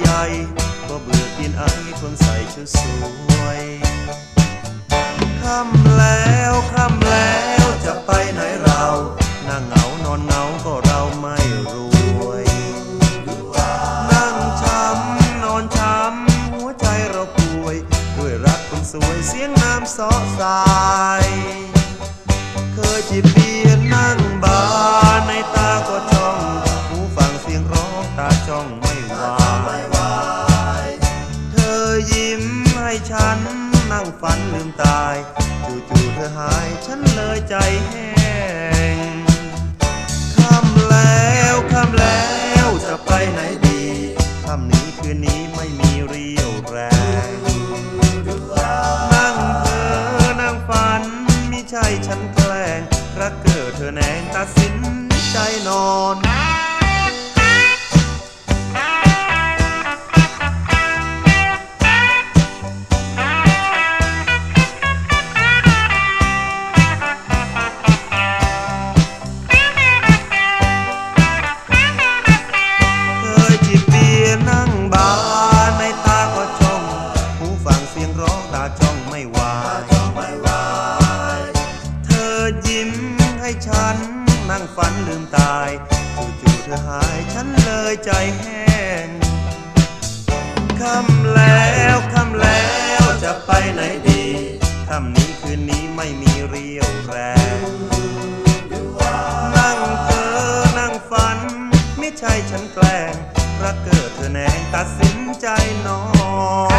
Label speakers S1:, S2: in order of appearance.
S1: ใหญ่บ่เบื่อกินไอคนใส่ชุดสวยค่ำแล้วค่ำแล้วจะไปไหนเรานั่งเหงานอนเหงาก็เราไม่รวยนั่งช้ำนอนช้ำหัวใจเราป่วย ด้วยรักคนสวยเสียงน้ำซอสาย เคยจีบปี ฉันนั่งฝันลืมตาย จู่ๆเธอหายฉันเลยใจแห้งค่ำแล้วค่ำแล้วจะไปไหนดีค่ำนี้คืนนี้ไม่มีเรี่ยวแรงนั่งเธอนั่งฝันมิใช่ฉันแกล้งรักเกิดเธอแนงตัดสินใจนอน ไม่วายเธอยิ้มให้ฉันนั่งฝันลืมตาย จู่ๆเธอหายฉันเลยใจแห้งคำแล้วคำแล้วจะไปไหนดีคำนี้คืนนี้ไม่มีเรี่ยวแรงนั่งเธอนั่งฝัน ไม่ใช่ฉันแกล้งรักเกิดเธอแนงตัดสินใจนอน